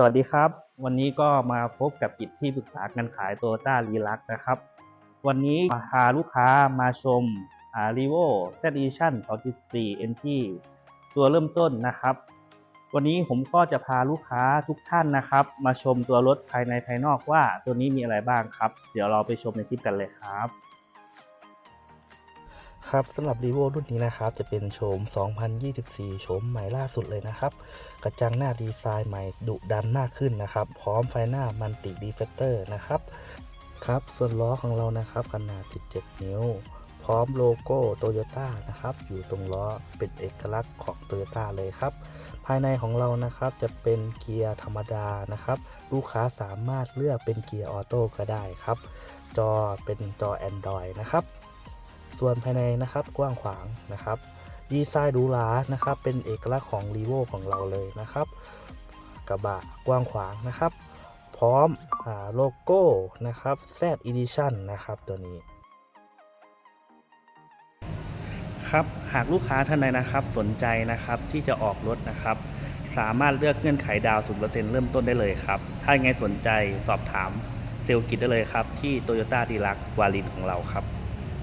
สวัสดีครับ วันนี้ก็มาพบกับกิจที่ปรึกษาการขายโตโยต้ารีลักนะครับ วันนี้มาพาลูกค้ามาชมอ่า r ีโว Z Edition 24 NT ตัวเริ่มต้นนะครับ วันนี้ผมก็จะพาลูกค้าทุกท่านนะครับ มาชมตัวรถภายในภายนอกว่าตัวนี้มีอะไรบ้างครับ เดี๋ยวเราไปชมในคลิปกันเลยครับ ครับสำหรับ r ีโวรุ่นนี้นะครับจะเป็นโฉม 2024 โฉมใหม่ล่าสุดเลยนะครับ กระจังหน้าดีไซน์ใหม่ดุดันมากขึ้นนะครับ พร้อมไฟหน้ามันติดีเฟกเตอร์นะครับครับส่วนล้อของเรานะครับขนาด 17 นิ้ว พร้อมโลโก้โตโยต้านะครับอยู่ตรงล้อเป็นเอกลักษณ์ของโตโยต้าเลยครับ ภายในของเรานะครับจะเป็นเกียร์ธรรมดานะครับ ลูกค้าสามารถเลือกเป็นเกียร์ออโต้ก็ได้ครับ จอเป็นจอ Android นะครับ ส่วนภายในนะครับกว้างขวางนะครับดีไซน์หรูหรานะครับ เป็นเอกลักษณ์ของ r ีโวของเราเลยนะครับ กระบะกว้างขวางนะครับ พร้อมอโลโก้นะครับ Z Edition นะครับตัวนี้ครับหากลูกค้าท่านใดนะครับสนใจนะครับที่จะออกรถนะครับ สามารถเลือกเงื่อนไขดาวศูน์0%เริ่มต้นได้เลยครับ ถ้าไงสนใจสอบถามเซลกิจได้เลยครับ ที่โตโยต้าดีลักวาลินของเราครับ